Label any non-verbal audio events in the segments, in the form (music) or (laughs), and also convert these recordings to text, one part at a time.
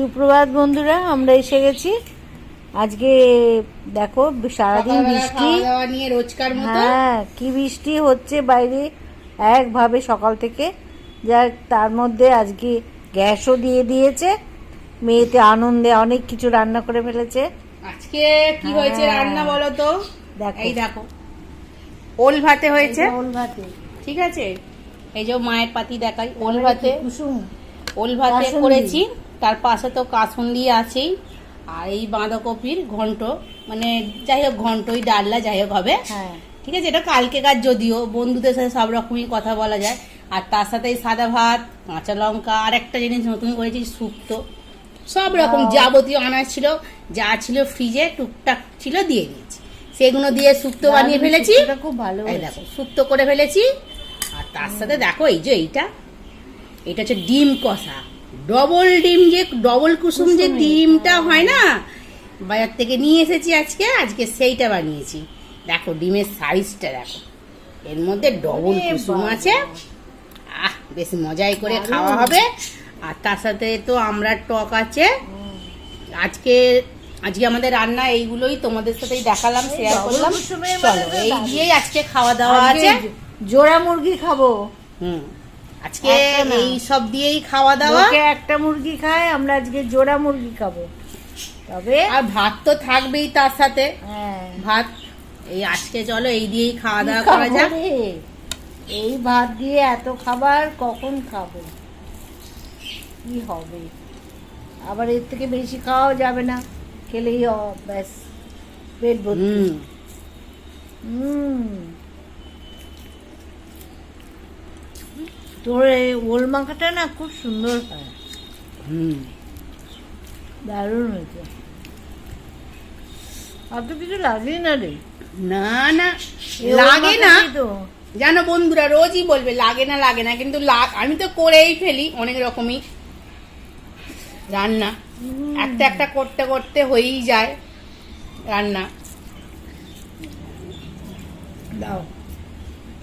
সুপ্রভাত বন্ধুরা আমরা এসে গেছি। আজকে দেখো সারাদিন বৃষ্টি। হ্যাঁ কি বৃষ্টি হচ্ছে বাইরে একভাবে সকাল থেকে। যা তার মধ্যে আজকে গ্যাসও দিয়ে দিয়েছে। মেয়েতে আনন্দে অনেক কিছু রান্না করে ফেলেছে। আজকে কি হয়েছে হ্যাঁ। রান্না বলো তো? দেখো। এই দেখো। ওল ভাতে হয়েছে। ওল ভাতে। ঠিক আছে? এই যে মায়ের পাতি দেখাই। ওল ভাতে। কুসুম? ওল ভাতে করেছি। তার পাশে তো কাসুন্দি আছেই আর এই বাঁধাকপির ঘন্ট মানে যাই হোক ঘন্টই ডালনা যাই হোক হবে। হ্যাঁ। ঠিক আছে এটা কালকেকার যদিও বন্ধুদের সাথে সব রকমই কথা বলা যায়। আর তার সাথে এই সাদা ভাত কাঁচা লঙ্কা আর একটা জিনিস নতুন করেছি শুক্তো। সব রকম যাবতীয় আনাজ ছিল যা ছিল ফ্রিজে টুকটাক ছিল দিয়ে দিয়েছি। সেগুলো দিয়ে শুক্তো বানিয়ে ফেলেছি। খুব ভালো দেখো শুক্তো করে ফেলেছি। আর তার সাথে দেখো এই যে এইটা এটা হচ্ছে ডিম কষা। ডবল ডিম যে ডবল কুসুম যে ডিমটা হ্যাঁ। না? বাজার থেকে নিয়ে এসেছি আজকে আজকে সেইটা বানিয়েছি। দেখো ডিমের সাইজটা দেখো। এর মধ্যে ডবল কুসুম আছে। আহ বেশ মজাই করে খাওয়া হবে। আর তার সাথে তো আমরা টক আছে। আজকে আজকে আমাদের রান্না এইগুলোই তোমাদের সাথেই দেখালাম শেয়ার করলাম। মানে চলো এই। দিয়েই আজকে খাওয়া দাওয়া আছে। জোড়া মুরগি খাব। হুম। আজকে এই সব দিয়েই খাওয়া দাওয়া একটা মুরগি খায় আমরা আজকে জোড়া মুরগি খাব। তবে আর ভাত তো থাকবেই তার সাথে। হ্যাঁ। ভাত এই আজকে চলো এই দিয়েই খাওয়া দাওয়া করা যাক? এই ভাত দিয়ে এত খাবার কখন খাব? কি হবে? আবার এর থেকে বেশি খাওয়াও যাবে না। খেলেই ব্যাস। পেট ভর্তি। হুম। তোর এই ওল মাখাটা না খুব সুন্দর হয়। হুম। দারুণ হয়েছে। আর তো কিছু লাগেই না রে। না না লাগে না। জানো বন্ধুরা রোজই বলবে লাগে না লাগে না কিন্তু আমি তো করেই ফেলি অনেক রকমই। রান্না। একটা একটা করতে করতে হয়েই যায় রান্না। দাও।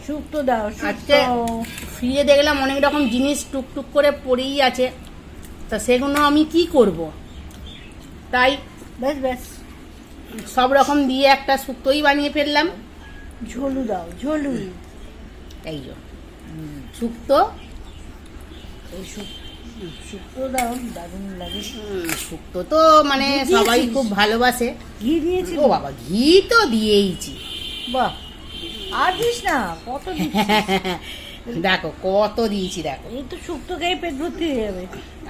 শুক্তো দাও আজকে ফ্রিজে দেখলাম অনেক রকম জিনিস টুকটুক করে পড়েই আছে। তা সেগুলো আমি কি করব? তাই ব্যাস ব্যাস। সব রকম দিয়ে একটা শুক্তোই বানিয়ে ফেললাম। ঝোলু দাও ঝোলু। এই শুক্তো এই শুক- শুক্তো দাও দারুণ লাগে। শুক্তো তো মানে সবাই খুব ভালোবাসে। ঘি দিয়েছি ও বাবা ঘি তো দিয়েইছি। বাহ। আর দিস না কত (laughs) দেখো কত দিয়েছি দেখো। এই তো শুক্তো খেয়ে পেট ভর্তি হয়ে যাবে।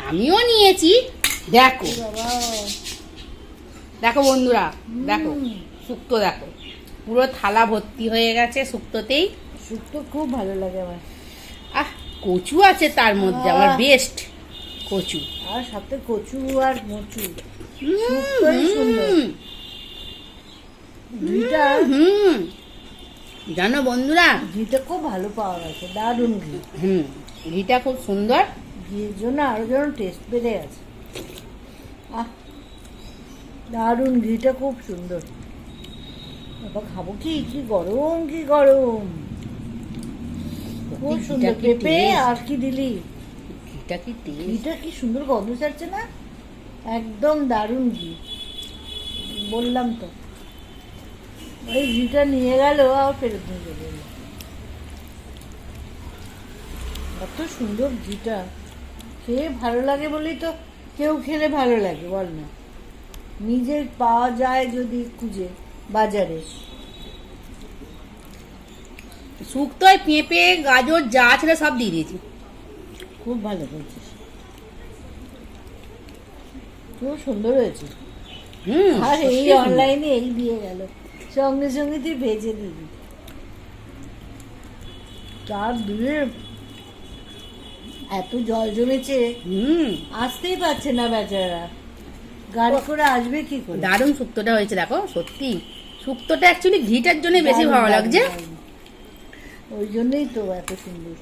আমিও নিয়েছি দেখো। দেখো বন্ধুরা দেখো। শুক্তো দেখো। পুরো থালা ভর্তি হয়ে গেছে শুক্তোতেই। শুক্তো খুব ভালো লাগে আমার। আহ কচু আছে তার মধ্যে আমার বেস্ট কচু। আর সাথে কচু আর মচু। সুন্দর। হুম, হুম। জানো বন্ধুরা? ঘিটা খুব ভালো পাওয়া গেছে দারুণ ঘি। হুম ঘিটা খুব সুন্দর। ঘিয়ের জন্য আরও যেন টেস্ট বেড়ে গেছে। আহ দারুণ ঘিটা খুব সুন্দর। বাবা খাব কি? কি গরম কি গরম। খুব সুন্দর পেঁপে আর কি দিলি? ঘিটা কি ঘিটা কি সুন্দর গন্ধ ছাড়ছে না? একদম দারুণ ঘি। বললাম তো। ওই ঘিটা নিয়ে গেল আর ফেরত নিয়ে চলে এলো এত সুন্দর ঘিটা খেয়ে ভালো লাগে বলেই তো কেউ খেলে ভালো লাগে বল না। নিজের পাওয়া যায় যদি খুঁজে বাজারে। শুক্তোয় পেঁপে গাজর যা ছিল সব দিয়ে দিয়েছি। খুব ভালো করছিস খুব সুন্দর হয়েছে। হুম আর এই অনলাইনে এই দিয়ে গেল। সঙ্গে সঙ্গে তুই ভেজে দিবি। তার দূরে এত জল জমেছে। হুম। আসতেই পারছে না বেচারা। গাড়ি করে আসবে কি করে? দারুণ শুক্তোটা হয়েছে দেখো সত্যি। শুক্তোটা অ্যাকচুয়ালি ঘিটার জন্য বেশি ভালো লাগছে। ওই জন্যই তো এত সুন্দর।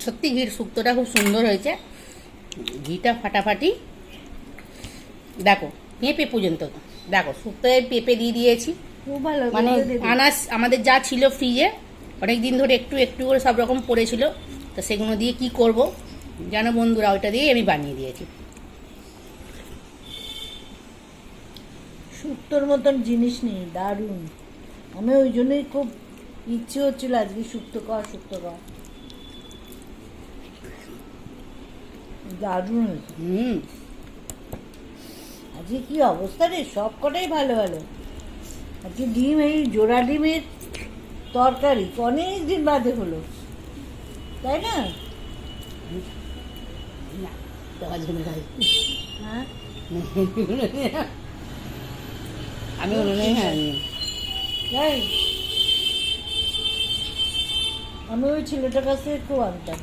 সত্যি ঘির শুক্তোটা খুব সুন্দর হয়েছে। ঘিটা ফাটাফাটি। দেখো পেঁপে পর্যন্ত। দেখো শুক্তোয় পেঁপে দিয়ে দিয়েছি। মানে। আনাজ আমাদের যা ছিল ফ্রিজে অনেক দিন ধরে একটু একটু করে সব রকম পড়েছিল তো সেগুলো দিয়ে কি করব জানো বন্ধুরা ওইটা দিয়ে আমি বানিয়ে দিয়েছি। শুক্তোর মতন জিনিস নেই দারুণ। আমি ওই জন্যই খুব ইচ্ছে হচ্ছিল আজকে শুক্তো খাওয়া শুক্তো খাওয়া। দারুণ। হুম। আজকে কি অবস্থা রে? সব কটাই ভালো ভালো। আজকে ডিম এই জোড়া ডিমের তরকারি অনেক দিন বাদে হলো। তাই না? হ্যাঁ? আমি উনুনে তাই আমি ওই ছেলেটার কাছ খুব আনতাম।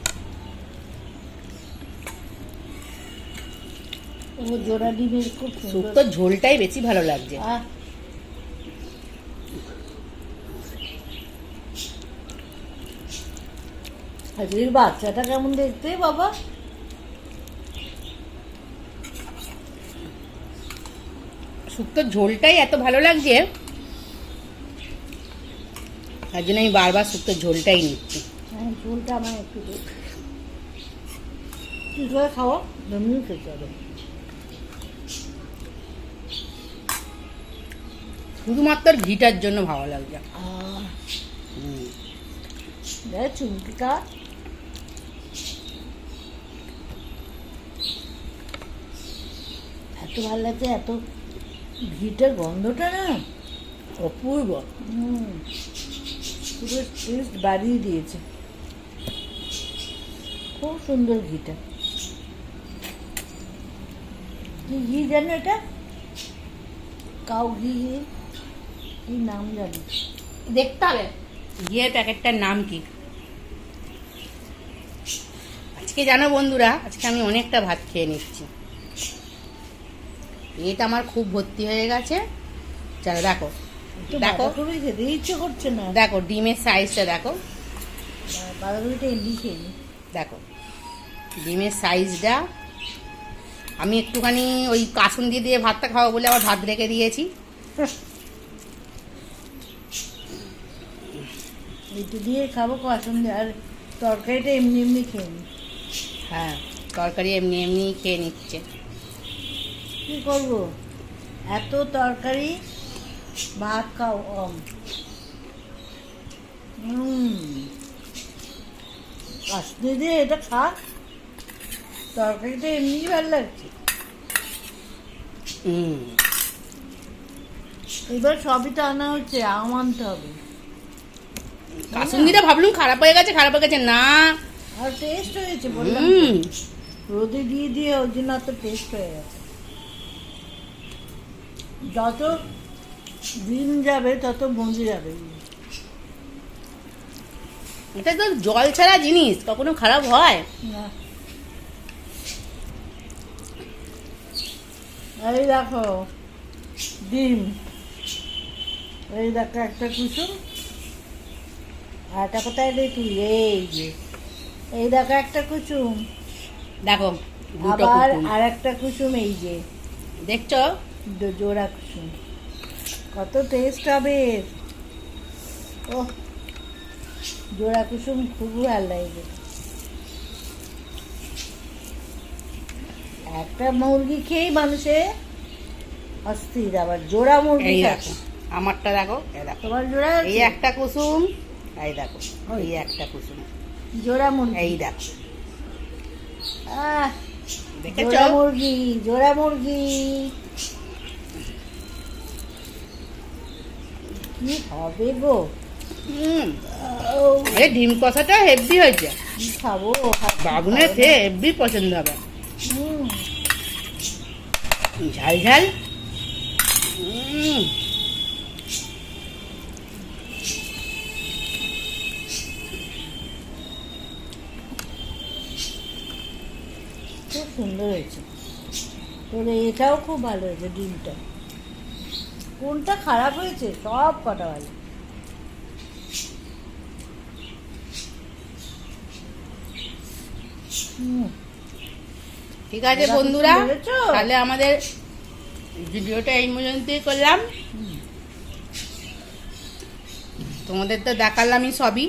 ও জোড়া ডিমের খুব শুক্তোর ঝোলটাই বেশি ভালো লাগছে। আহ। আজকের বাচ্চাটা কেমন দেখতে বাবা? শুক্তোর ঝোলটাই এত ভালো লাগছে। তার জন্য আমি বারবার শুক্তোর ঝোলটাই নিচ্ছি। হ্যাঁ ঝোলটা আমার একটু করে খাওয়া এমনি খেতে হবে। শুধুমাত্র ঘিটার জন্য ভালো লাগছে। হুম। চুমকিটা। এত ভালো লাগছে এত ঘিটার গন্ধটা না অপূর্ব। পুরো টেস্ট বাড়িয়ে দিয়েছে। খুব সুন্দর ঘিটা। কি ঘি জানো এটা? কাউ ঘি। কি নাম জানি? দেখতে হবে। ঘিয়ের প্যাকেটটার নাম কি? আজকে জানো বন্ধুরা আজকে আমি অনেকটা ভাত খেয়ে নিচ্ছি। এটা আমার খুব ভর্তি হয়ে গেছে। চলো দেখো। দেখো। খেতে ইচ্ছে করছে না। দেখো ডিমের সাইজটা দেখো। বাঁধাকপিটা এমনি খেয়ে দেখো ডিমের সাইজটা আমি একটুখানি ওই কাসুন দিয়ে দিয়ে ভাতটা খাওয়া বলে আবার ভাত রেখে দিয়েছি। একটু দিয়ে খাব কখন আর তরকারিটা এমনি এমনি খেয়ে হ্যাঁ তরকারি এমনি এমনি খেয়ে নিচ্ছে। কি করব? এত তরকারি ভাত খাও হুম আসতে দিয়ে এটা খা। তরকারিটা এমনি ভালো লাগছে। এবার সবই তো আনা হচ্ছে আম আনতে হবে। কাসুন্দিটা ভাবলুম খারাপ হয়ে গেছে খারাপ হয়ে গেছে না। আর টেস্ট হয়েছে বললাম রোদে দিয়ে দিয়ে ওই জন্য এত টেস্ট হয়ে গেছে। যত দিন যাবে তত বঞ্জে যাবে। এটা তো জল ছাড়া জিনিস কখনো খারাপ হয়? না। এই দেখো ডিম। এই দেখো একটা কুসুম আর একটা কোথায় রে তুই? এই যে। এই দেখো একটা কুসুম দেখো আবার আর একটা কুসুম এই যে। দেখছ? জোড়া কুসুম কত টেস্ট হবে। ও জোড়া কুসুম খুবই ভালো লাগে একটা মুরগি খেয়েই মানুষে অস্থির আবার জোড়া মুরগি দেখো আমারটা দেখো তোমার জোড়া এই একটা কুসুম এই দেখো এই একটা কুসুম। জোড়া মুরগি। এই দেখো। আহ, জোড়া মুরগি জোড়া মুরগি। কি হবে গো? এই ডিম কষাটা হেভি হয়েছে। খাব? বাবুনের খেয়ে হেভি পছন্দ হবে। ঝাল ঝাল। হুম। খুব সুন্দর হয়েছে। তোর এটাও খুব ভালো হয়েছে ডিমটা। কোনটা খারাপ হয়েছে সব কটা ভালো ঠিক আছে বন্ধুরা তাহলে আমাদের ভিডিওটা এই পর্যন্তই করলাম। তোমাদের তো দেখালামই সবই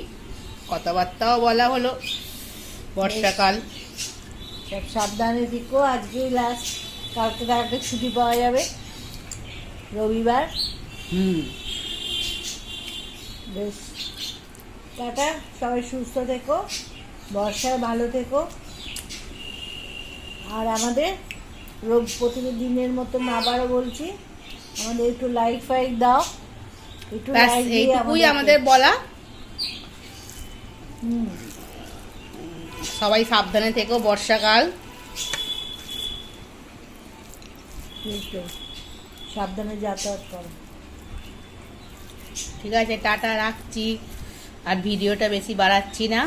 কথাবার্তাও বলা হলো বর্ষাকাল। সব সাবধানে থেকো আজকেই লাস্ট কালকে তাড়াতাড়ি ছুটি পাওয়া যাবে। রবিবার। হুম। বেশ। টাটা সবাই সুস্থ থেকো বর্ষায় ভালো থেকো। আর আমাদের রোগ প্রতিদিনের মতন আবারও বলছি আমাদের একটু লাইক ফাইক দাও একটু এইটুকুই আমাদের বলা। হুম, সবাই সাবধানে থেকো বর্ষাকাল। ঠিক তো। সাবধানে যাতায়াত করো। ঠিক আছে টাটা রাখছি। আর ভিডিওটা বেশি বাড়াচ্ছি না।